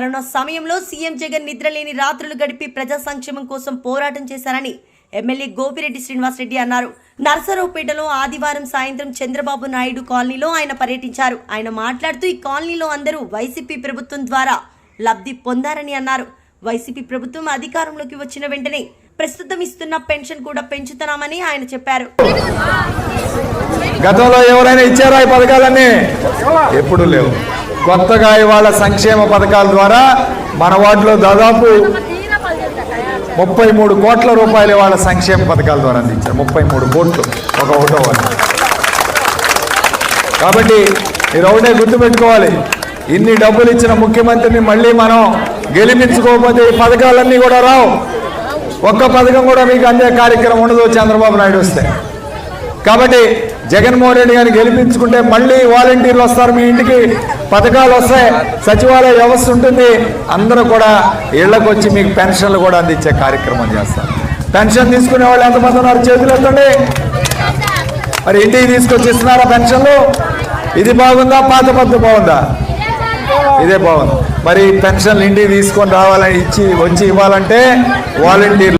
Corona సమయంలో CM Jagan నిద్రలేని రాత్రులు గడిపి ప్రజా సంక్షేమం కోసం పోరాటం చేశారని ఎమ్మెల్యే గోపిరెడ్డి శ్రీనివాసరెడ్డి అన్నారు. నర్సరావుపేటలో ఆదివారం సాయంత్రం చంద్రబాబు నాయుడు కాలనీలో ఆయన పర్యటించారు. ఆయన మాట్లాడుతూ ఈ కాలనీలో అందరూ వైసీపీ ప్రభుత్వం ద్వారా లబ్ధి పొందారని అన్నారు. వైసీపీ ప్రభుత్వం అధికారంలోకి వచ్చిన వెంటనే ప్రస్తుతం ఇస్తున్న పెన్షన్ కూడా పెంచుతున్నామని ఆయన చెప్పారు. గతంలో ఎవరైనా ఇచ్చారా ఈ పథకాలన్నీ? ఎప్పుడు లేవు. కొత్తగా ఇవాళ సంక్షేమ పథకాల ద్వారా మన వాటిలో దాదాపు ముప్పై మూడు కోట్ల రూపాయలు ఇవాళ సంక్షేమ పథకాల ద్వారా అందించారు. ముప్పై మూడు కోట్లు ఒక ఒకటో కాబట్టి మీరు ఒకటే గుర్తుపెట్టుకోవాలి. ఇన్ని డబ్బులు ఇచ్చిన ముఖ్యమంత్రిని మళ్ళీ మనం గెలిపించుకోకపోతే ఈ పథకాలన్నీ కూడా రావు. ఒక్క పథకం కూడా మీకు అందే కార్యక్రమం ఉండదు చంద్రబాబు నాయుడు వస్తే. కాబట్టి జగన్మోహన్ రెడ్డి గారిని గెలిపించుకుంటే మళ్ళీ వాలంటీర్లు వస్తారు మీ ఇంటికి. పథకాలు వస్తాయి సచివాలయ వ్యవస్థ ఉంటుంది అందరూ కూడా ఇళ్ళకు వచ్చి మీకు పెన్షన్లు కూడా అందించే కార్యక్రమం చేస్తారు. పెన్షన్ తీసుకునే వాళ్ళు ఎంతమంది ఉన్నారు? చేతులు ఎత్తండి. మరి ఇంటికి తీసుకొచ్చి ఇస్తున్నారా పెన్షన్లు? ఇది బాగుందా? పాత పద్ధతి బాగుందా? ఇదే బాగుంది. మరి పెన్షన్లు ఇంటికి తీసుకొని రావాలని ఇచ్చి వచ్చి ఇవ్వాలంటే వాలంటీర్లు